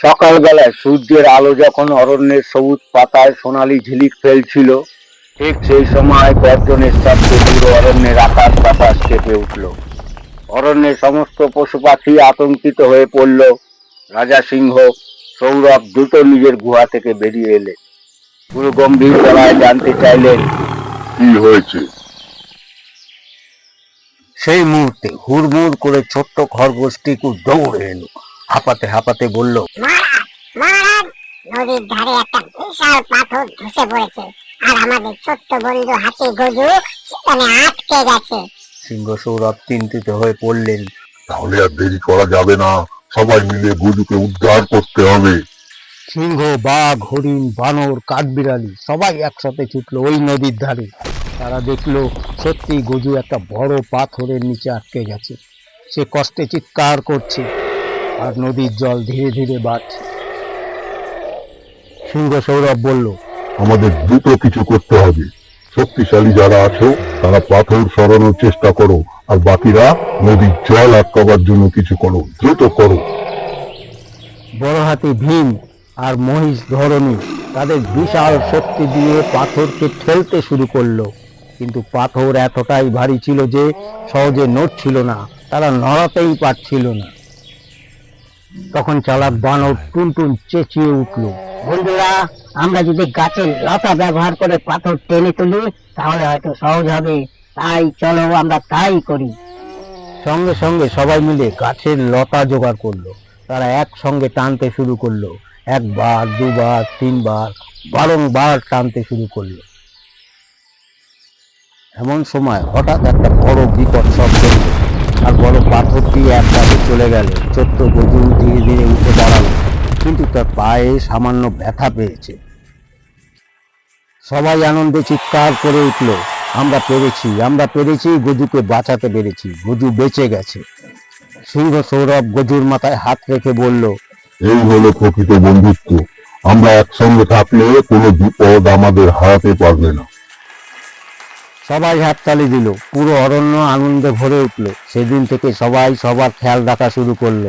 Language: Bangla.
সকালবেলায় সূর্যের আলো যখন অরণ্যের সবুজ পাতায় সোনালি ঝিলিক ফেলছিল ঠিক সেই সময় গর্জনের শব্দে পুরো অরণ্যের আকাশ বাতাস কেঁপে উঠল। অরণ্যের সমস্ত পশু পাখি আতঙ্কিত হয়ে পড়ল। রাজা সিংহ সৌরভ দ্রুত নিজের গুহা থেকে বেরিয়ে এলে। পুরো গম্ভীর গলায় জানতে চাইলেন কি হয়েছে? সেই মুহূর্তে হুড়মুড় করে ছোট্ট খরগোশটিকু দৌড়ে এলো। হাঁপাতে হাঁপাতে বলল মহারাজ নদীর ধারে একটা বিশাল পাথর ধসে পড়েছে। আর আমাদের ছোট্ট বন্ধু হাতি গজু সেখানে আটকে গেছে। সিংহ সৌরভ চিন্তিত হয়ে পড়লেন। তাহলে আর দেরি করা যাবে না। সবাই মিলে গুজুকে উদ্ধার করতে হবে। সিংহ বাঘ হরিণ বানর কাঠবিড়ালি সবাই একসাথে ছুটলো ওই নদীর ধারে। তারা দেখল সত্যি গজু একটা বড় পাথরের নিচে আটকে গেছে। সে কষ্টে চিৎকার করছে। আর নদীর জল ধীরে ধীরে বাড়ছে। সিংহ সৌরভ বলল আমাদের দ্রুত কিছু করতে হবে। শক্তিশালী যারা আছো তারা পাথর সরানোর চেষ্টা করো আর বাকিরা নদীর জল আটকাবার জন্য কিছু করো দ্রুত করো। বড় হাতি ভীম আর মহিষ ধরণী তাদের বিশাল শক্তি দিয়ে পাথরকে ঠেলতে শুরু করল। কিন্তু পাথর এতটাই ভারী ছিল যে সহজে নড়ছিল না তারা নড়াতেই পারছিল না। তখন চালাক বানর টুনটুন চেঁচিয়ে উঠল। বন্ধুরা, আমরা যদি গাছের লতা ব্যবহার করে পাথর টেনে তুলি, তাহলে হয়তো সহজ হবে। তাই চলো আমরা তাই করি। সঙ্গে সঙ্গে সবাই মিলে গাছের লতা জোগাড় করল। তারা একসঙ্গে টানতে শুরু করল। একবার, দুবার, তিনবার, বারংবার টানতে শুরু করল। এমন সময় হঠাৎ একটা বড় বিপদ শব্দ হলো আর বড় পাথরটি একসাথে চলে গেল। ছোট্ট গজু ধীরে ধীরে উঠে দাঁড়াল, কিন্তু তার পায়ে সামান্য ব্যথা পেয়েছে। সবাই আনন্দে চিৎকার করে উঠল, আমরা পেরেছি আমরা পেরেছি, গজুকে বাঁচাতে পেরেছি, গজু বেঁচে গেছে। সিংহ সৌরভ গজুর মাথায় হাত রেখে বলল, এই হলো প্রকৃত বন্ধুত্ব, আমরা একসঙ্গে থাকলে কোনো বিপদ আমাদের হারাতে পারবে না। সবাই হাততালি দিল। পুরো অরণ্য আনন্দে ভরে উঠল। সেদিন থেকে সবাই সবার খেয়াল রাখা শুরু করল।